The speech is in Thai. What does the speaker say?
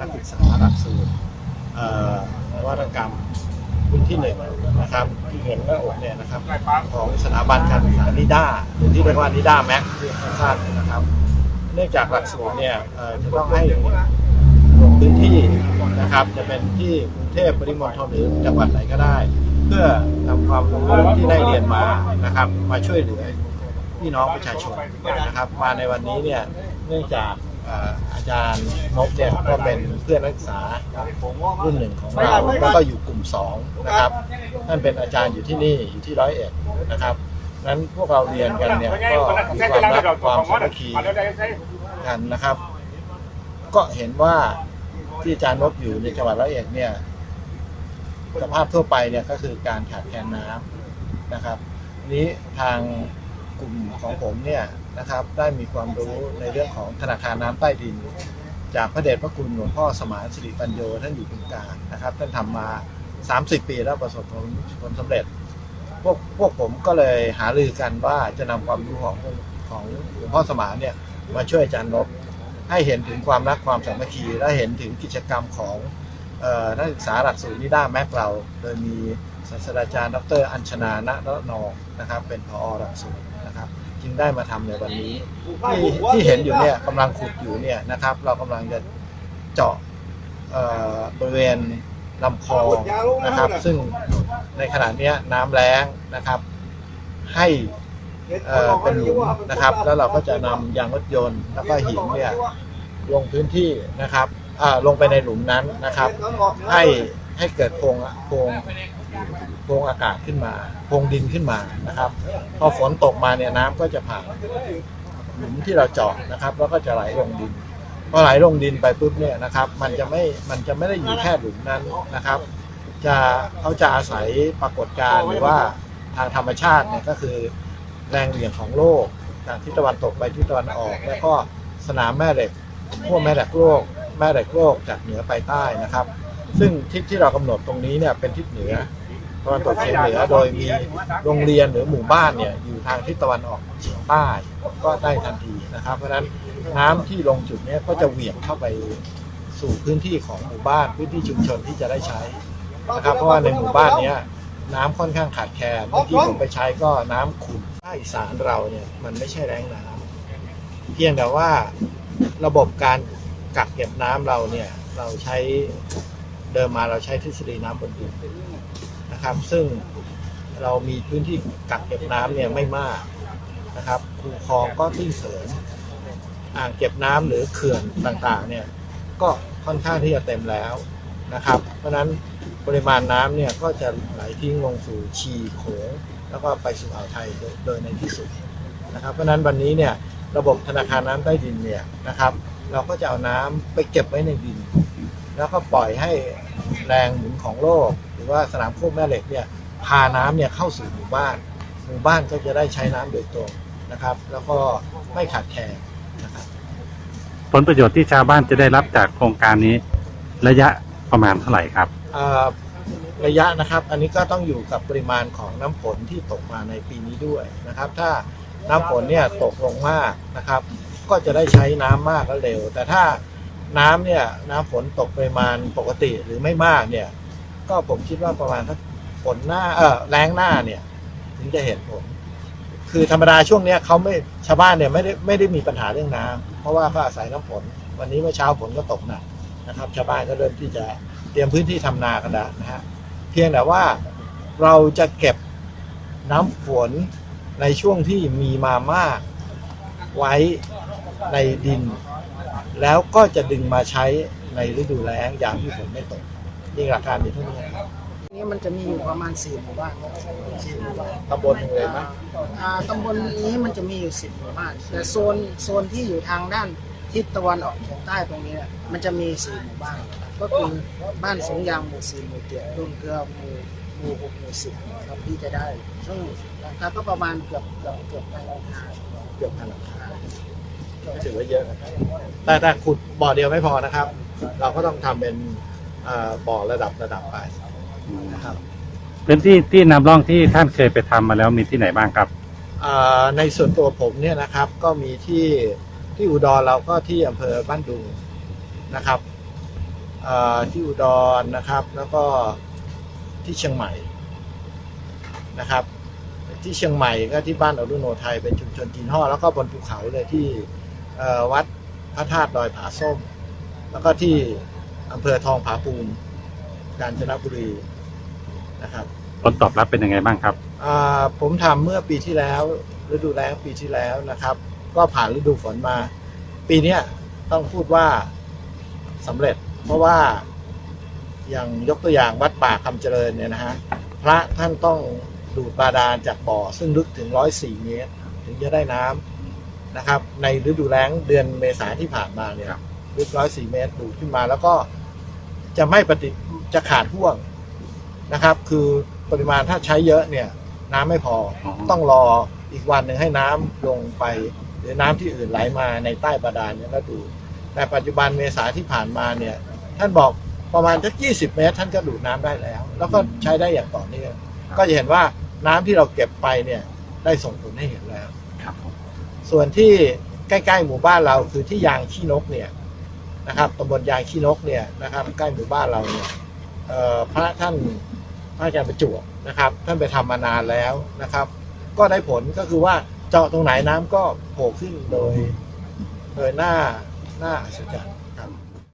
นักศึกษาหลักสูตรนวัตกรรมรุ่นที่หนึ่งนะครับที่เห็นหน้าอกเนี่ยนะครับของสถาบันการศึกษานิด้าหรือที่เรียกว่านิด้าแม็กที่สั้นนะครับ เนื่องจากหลักสูตรเนี่ยจะต้องให้ลงพื้นที่นะครับ จะเป็นที่กรุงเทพปริมณฑลหรือจังหวัดไหนก็ได้ เพื่อนำความรู้ที่ได้เรียนมานะครับ มาช่วยเหลือพี่น้องประชาชนนะครับ มาในวันนี้เนี่ยเนื่องจาก อ่ออาจารย์นพเนี่ยก็เป็นเพื่อนนักศึกษารุ่นหนึ่งของเราแล้วก็อยู่กลุ่มสองนะครับท่านเป็นอาจารย์อยู่ที่นี่อยู่ที่ร้อยเอ็ดนะครับนั้นพวกเราเรียนกันเนี่ยก็มีความรักความสามัคคีกันนะครับ ก็เห็นว่าที่อาจารย์นพอยู่ในจังหวัดร้อยเอ็ดเนี่ยสภาพทั่วไปเนี่ยก็คือการขาดแคลนน้ำนะครับทีนี้ทางกลุ่มของผมเนี่ย นะครับได้มีความรู้ในเรื่องของธนาคารน้ำใต้ดิน จากพระเดชพระคุณหลวงพ่อสมานสิริปัญโยท่านอยู่ตรงกลางนะครับท่านทำมา 30 ปีแล้วประสบผลผลสำเร็จ พวกพวกผมก็เลยหารือกันว่าจะนำความรู้ของของหลวงพ่อสมานเนี่ยมาช่วยอาจารย์นพให้เห็นถึงความรักความสามัคคี และเห็นถึงกิจกรรมของนักศึกษาหลักสูตรนิด้าแม็กเรา โดยมีศาสตราจารย์ ดร อัญชนาณรนองนะครับ เป็นผอหลักสูตร จึงได้มาทำในวันนี้ที่ที่เห็นอยู่เนี่ยกำลังขุดอยู่เนี่ยนะครับ เรากำลังจะเจาะบริเวณลำคลองนะครับ ซึ่งในขณะนี้น้ำแล้งนะครับ ให้เป็นหลุมนะครับ แล้วเราก็จะนำยางรถยนต์แล้วก็หินเนี่ยลงพื้นที่นะครับลงไปในหลุมนั้นนะครับ ให้ให้เกิดโพรงโพรง โพรงอากาศขึ้นมาโพรงดินขึ้นมานะครับ พอฝนตกมาเนี่ยน้ำก็จะผ่านหลุมที่เราเจาะนะครับ แล้วก็จะไหลลงดินพอไหลลงดินไปปุ๊บเนี่ยนะครับ มันจะไม่มันจะไม่ได้อยู่แค่หลุมนั้นนะครับ จะเขาจะอาศัยปรากฏการณ์หรือว่าทางธรรมชาติเนี่ยก็คือแรงเหวี่ยงของโลกจากทิศตะวันตกไปทิศตะวันออก แล้วก็สนามแม่เหล็กพวกแม่เหล็กโลก แม่เหล็กโลกจากเหนือไปใต้นะครับ ซึ่งทิศที่เรากำหนดตรงนี้เนี่ยเป็นทิศเหนือ ตะวันตกเฉียงเหนือโดยมีโรงเรียนหรือหมู่บ้านเนี่ยอยู่ทางทิศตะวันออกเฉียงใต้ก็ได้ทันทีนะครับ เพราะฉะนั้นน้ำที่ลงจุดนี้ก็จะเหวี่ยงเข้าไปสู่พื้นที่ของหมู่บ้านพื้นที่ชุมชนที่จะได้ใช้นะครับ เพราะว่าในหมู่บ้านเนี้ยน้ำค่อนข้างขาดแคลนเมื่อกี้ผมไปใช้ก็น้ำขุ่นภาคอีสานเราเนี่ยมันไม่ใช่แรงน้ำเพียงแต่ว่าระบบการกักเก็บน้ำเราเนี่ยเราใช้เดิมมาเราใช้ทฤษฎีน้ำบนดิน นะครับ ซึ่งเรามีพื้นที่กักเก็บน้ำเนี่ยไม่มากนะครับคูคลองก็ตื้นเขินอ่างเก็บน้ำหรือเขื่อนต่างๆเนี่ยก็ค่อนข้างที่จะเต็มแล้วนะครับ เพราะฉะนั้นปริมาณน้ำเนี่ยก็จะไหลทิ้งลงสู่ชีโขงแล้วก็ไปสู่อ่าวไทยโดยในที่สุดนะครับเพราะนั้นวันนี้เนี่ยระบบธนาคารน้ำใต้ดินเนี่ยนะครับ เราก็จะเอาน้ำไปเก็บไว้ในดิน แล้วก็ปล่อยให้แรงหมุนของโลก รือว่าสนามโคกแม่เหล็กเนี่ยพาน้ำเนี่ยเข้าสู่หมู่บ้าน หมู่บ้านก็จะได้ใช้น้ำโดยตรงนะครับ แล้วก็ไม่ขาดแคลนนะครับผลประโยชน์ที่ชาวบ้านจะได้รับจากโครงการนี้ ระยะประมาณเท่าไหร่ครับเอ่อระยะนะครับ อันนี้ก็ต้องอยู่กับปริมาณของน้ำฝนที่ตกมาในปีนี้ด้วยนะครับ ถ้าน้ำฝนเนี่ยตกลงมากนะครับ ก็จะได้ใช้น้ำมากและเร็ว แต่ถ้าน้ำเนี่ยน้ำฝนตกปริมาณปกติหรือไม่มากเนี่ย ก็ผมคิดว่าประมาณถ้าฝนหน้าเออแรงหน้าเนี่ย ถึงจะเห็นผลคือธรรมดาช่วงเนี้ยเขาไม่ชาวบ้านเนี่ยไม่ได้ไม่ได้มีปัญหาเรื่องน้ำเพราะว่าเขาอาศัยน้ำฝน วันนี้เมื่อเช้าฝนก็ตกหนักนะครับ ชาวบ้านก็เริ่มที่จะเตรียมพื้นที่ทำนากันแล้วนะฮะเพียงแต่ว่าเราจะเก็บน้ำฝนในช่วงที่มีมามากไว้ในดิน แล้วก็จะดึงมาใช้ในฤดูแล้งอย่างที่ฝนไม่ตก ยิ่งราคามีเท่านี้ครับนี่มันจะมีอยู่ประมาณสี่หมู่บ้านสี่หมู่บ้านตำบลหนึ่งเลยไหมอ่าตำบลนี้มันจะมีอยู่สิบหมู่บ้านแต่โซนโซนที่อยู่ทางด้านทิศตะวันออกเฉียงใต้ตรงนี้เนี่ยมันจะมีสี่หมู่บ้าน ก็คือบ้านสงยางหมู่สี่หมู่เจ็ดรุ่นเกลือหมู่หมู่หกหมู่สิบครับที่จะได้ซึ่งราคาก็ประมาณเกือบเกือบเกือบพันราคาเกือบพันหลังคาถือว่าเยอะนะครับแต่แต่ขุดบ่อเดียวไม่พอนะครับ เราก็ต้องทำเป็นเอ่อ บ่อระดับระดับไปนะครับพื้นที่ที่นำร่องที่ท่านเคยไปทำมาแล้วมีที่ไหนบ้างครับเอ่อในส่วนตัวผมเนี่ยนะครับก็มีที่ที่อุดรเราก็ที่อำเภอบ้านดุงนะครับเอ่อที่อุดรนะครับ แล้วก็ที่เชียงใหม่นะครับ ที่เชียงใหม่ก็ที่บ้านอรุโนไทยเป็นชุมชนจีนห่อแล้วก็บนภูเขาเลยที่เอ่อวัดพระธาตุดอยผาส้ม แล้วก็ที่ อำเภอทองผาภูมิกาญจนบุรีนะครับผลตอบรับเป็นยังไงบ้างครับอ่าผมทำเมื่อปีที่แล้วฤดูแล้งปีที่แล้วนะครับ ก็ผ่านฤดูฝนมา ปีเนี้ยต้องพูดว่าสำเร็จ เพราะว่าอย่างยกตัวอย่างวัดป่าคำเจริญเนี่ยนะฮะพระท่านต้องดูดบาดาลจากบ่อ ซึ่งลึกถึง 104 เมตร ถึงจะได้น้ำนะครับ ในฤดูแล้งเดือนเมษาที่ผ่านมาเนี่ยครับลึก 104 เมตรดูดขึ้นมาแล้วก็ จะไม่ปฏิจะขาดห่วงนะครับ คือปริมาณถ้าใช้เยอะเนี่ย น้ำไม่พออ๋อต้องรออีกวันหนึ่งให้น้ำลงไป หรือน้ำที่อื่นไหลมาในใต้บาดาลเนี่ยก็ดู แต่ปัจจุบันเมษาที่ผ่านมาเนี่ย ท่านบอกประมาณสัก20เมตร ท่านก็ดูดน้ำได้แล้ว แล้วก็ใช้ได้อย่างต่อเนื่องก็จะเห็นว่าน้ำที่เราเก็บไปเนี่ยได้ส่งผลให้เห็นแล้ว ครับผมส่วนที่ใกล้ ๆ หมู่บ้านเราคือที่ยางขี้นกเนี่ย นะครับตำบลยางขี้นกเนี่ยนะครับใกล้หมู่บ้านเราเนี่ยเอ่อพระท่านพระอาจารย์ประจวบนะครับ ท่านไปทำมานานแล้วนะครับ ก็ได้ผลก็คือว่าเจาะตรงไหนน้ำก็โผล่ขึ้นโดย โดยหน้าหน้าอัศจรรย์